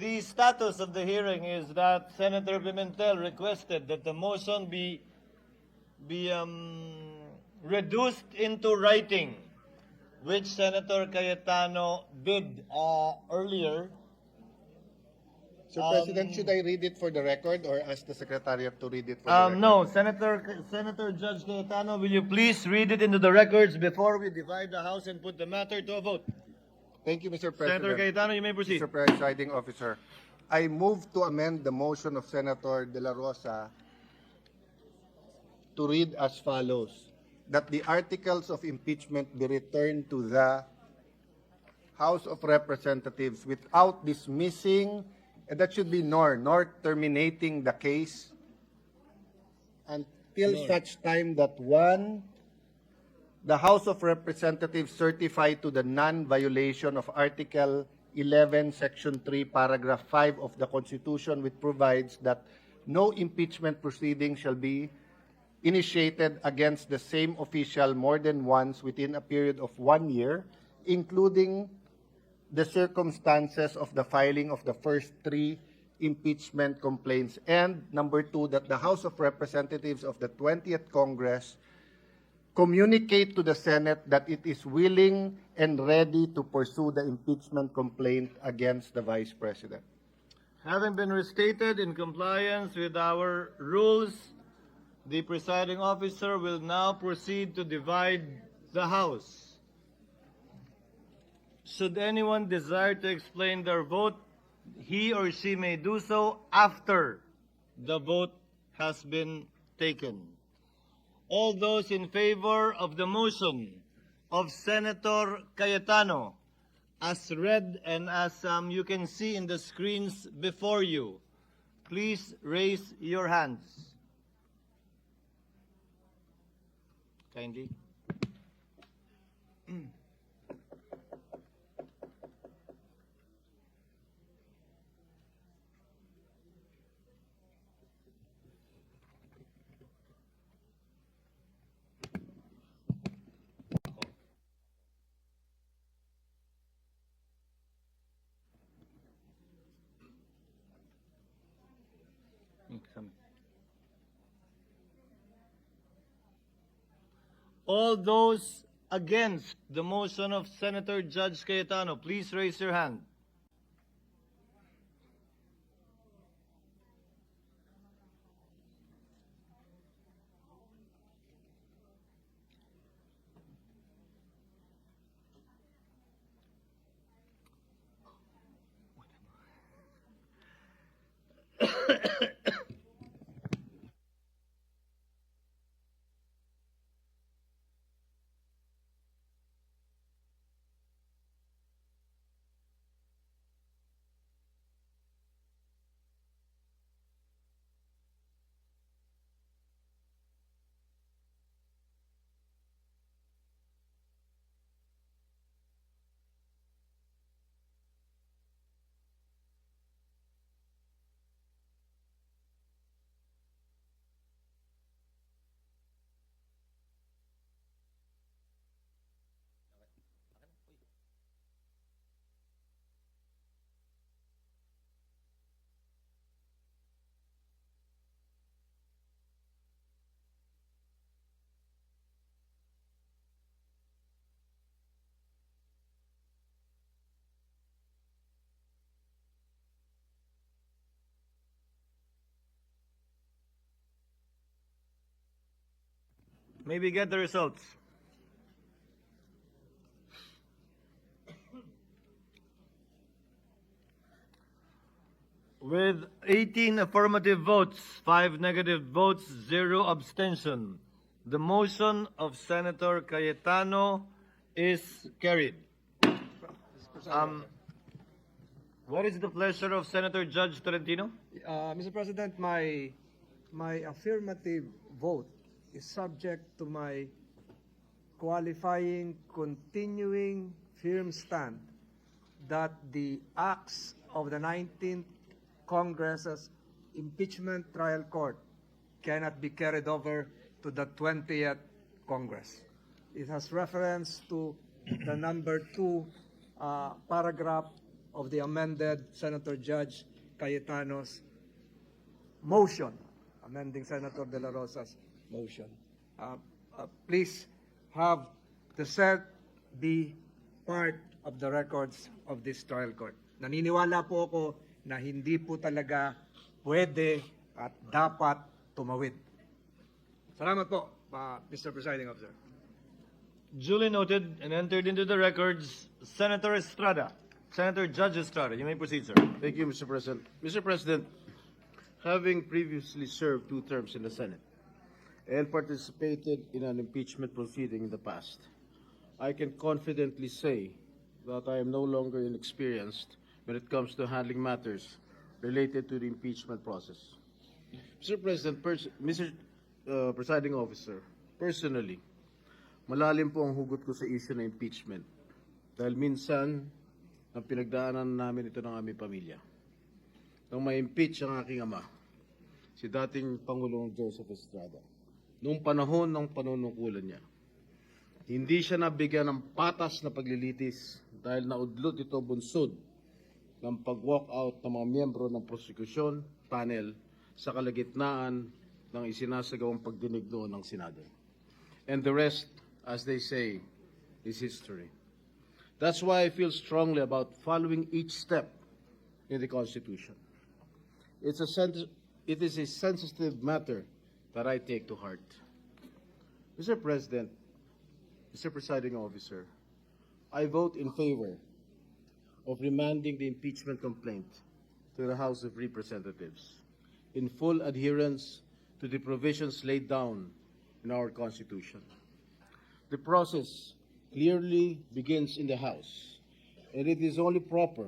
the status of the hearing is that Senator Pimentel requested that the motion be be um, reduced into writing, which Senator Cayetano did uh, earlier. Sir Um, President, should I read it for the record or ask the Secretariat to read it for the Um, record? no, Senator Senator Judge Cayetano, will you please read it into the records before we divide the House and put the matter to a vote? Thank you, Mr. Senator President. Cayetano, you may proceed. Mr. Presiding Officer, I move to amend the motion of Senator De La Rosa to read as follows, that the articles of impeachment be returned to the House of Representatives without dismissing, and that should be nor, nor terminating the case until such time that one, the House of Representatives certify to the non-violation of Article 11, Section 3, Paragraph 5 of the Constitution, which provides that no impeachment proceeding shall be initiated against the same official more than once within a period of one year, including the circumstances of the filing of the first three impeachment complaints. And number two, that the House of Representatives of the 20th Congress communicate to the Senate that it is willing and ready to pursue the impeachment complaint against the Vice President. Having been restated in compliance with our rules, the presiding officer will now proceed to divide the House. Should anyone desire to explain their vote, he or she may do so after the vote has been taken. All those in favor of the motion of Senator Cayetano, as read and as um, you can see in the screens before you, please raise your hands. Kindly. All those against the motion of Senator Judge Cayetano, please raise your hand. Maybe get the results. With 18 affirmative votes, 5 negative votes, 0 abstention, the motion of Senator Cayetano is carried. Um, what is the pleasure of Senator Judge Tolentino? Uh, Mr. President, my, my affirmative vote is subject to my qualifying continuing firm stand that the acts of the 19th Congress's impeachment trial court cannot be carried over to the 20th Congress. It has reference to the number two uh, paragraph of the amended Senator Judge Cayetano's motion, amending Senator De La Rosa's motion. Uh, uh, please have the said be part of the records of this trial court. Naniniwala po ako na hindi po talaga pwede at dapat tumawid. Salamat po, uh, Mr. Presiding Officer. Duly noted and entered into the records, Senator Estrada. Senator Judge Estrada, you may proceed, sir. Thank you, Mr. President. Mr. President, having previously served two terms in the Senate and participated in an impeachment proceeding in the past, I can confidently say that I am no longer inexperienced when it comes to handling matters related to the impeachment process. Mr. President, pers- Mr. uh, Presiding Officer, personally, malalim po ang hugot ko sa issue ng impeachment dahil minsan ang pinagdaanan namin ito ng aming pamilya. Nang ma-impeach ang aking ama, si dating Pangulong Joseph Estrada, noong panahon ng panunungkulan niya, hindi siya nabigyan ng patas na paglilitis dahil naudlot ito bunsod ng pag-walk out ng mga miyembro ng prosekusyon panel sa kalagitnaan ng isinasagawang pagdinig noon ng Senado. And the rest, as they say, is history. That's why I feel strongly about following each step in the Constitution. It's a it is a sensitive matter that I take to heart. Mr. President, Mr. Presiding Officer, I vote in favor of remanding the impeachment complaint to the House of Representatives in full adherence to the provisions laid down in our Constitution. The process clearly begins in the House, and it is only proper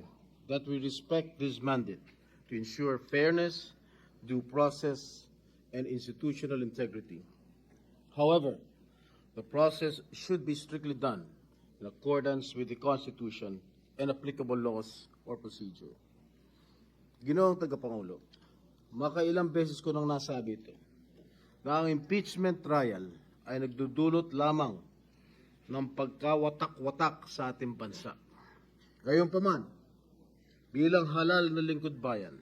that we respect this mandate to ensure fairness, due process, and institutional integrity. However, the process should be strictly done in accordance with the Constitution and applicable laws or procedure. Ginoong Tagapangulo, makailang beses ko nang nasabi ito, na ang impeachment trial ay nagdudulot lamang ng pagkawatak-watak sa ating bansa. Gayunpaman, bilang halal na lingkod bayan,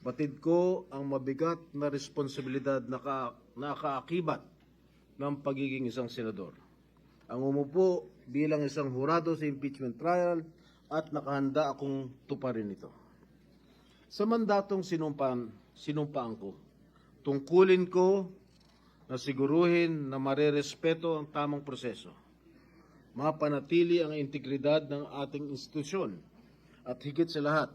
batid ko ang mabigat na responsibilidad na, ka, na kaakibat ng pagiging isang senador. Ang umupo bilang isang hurado sa impeachment trial at nakahanda akong tuparin ito. Sa mandatong sinumpaan, sinumpaan ko, tungkulin ko na siguruhin na marerespeto ang tamang proseso mapanatili ang integridad ng ating institusyon at higit sa lahat,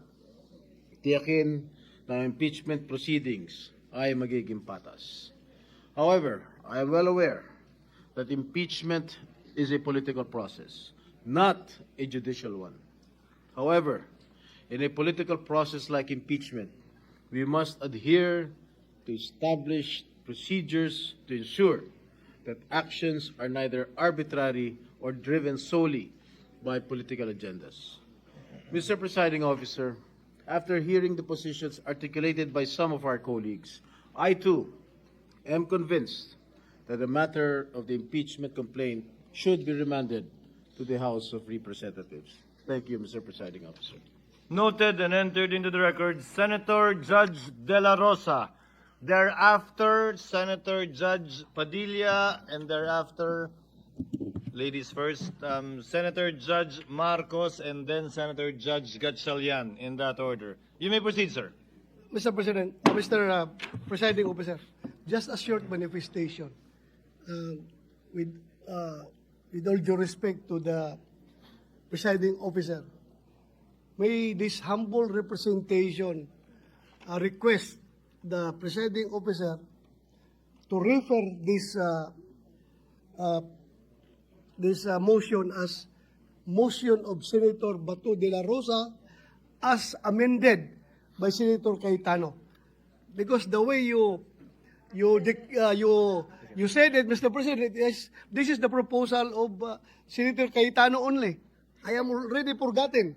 tiyakin ang impeachment proceedings ay magiging patas. However, I am well aware that impeachment is a political process, not a judicial one. However, in a political process like impeachment, we must adhere to established procedures to ensure that actions are neither arbitrary or driven solely by political agendas. Mr. Presiding Officer, after hearing the positions articulated by some of our colleagues, I too am convinced that the matter of the impeachment complaint should be remanded to the House of Representatives. Thank you, Mr. Presiding Officer. Noted and entered into the record, Senator Judge De La Rosa. Thereafter, Senator Judge Padilla, and thereafter, ladies first, um, Senator Judge Marcos, and then Senator Judge Gatchalian, in that order. You may proceed, sir. Mr. President, Mr. uh, Presiding Officer, just a short manifestation. Uh, with, uh, with all due respect to the presiding officer, may this humble representation uh, request the presiding officer to refer this uh, uh, this uh, motion as motion of Senator Bato de la Rosa as amended by Senator Cayetano. Because the way you you uh, you you said it, Mr. President, yes, this is the proposal of uh, Senator Cayetano only. I am already forgotten.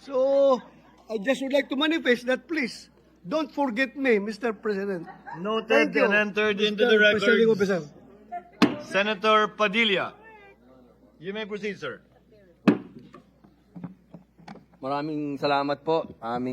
So I just would like to manifest that please don't forget me, Mr. President. Noted Thank you, and entered into Mr. the Presiding records. Officer. Senator Padilla. You may proceed, sir. maraming salamat po. Aming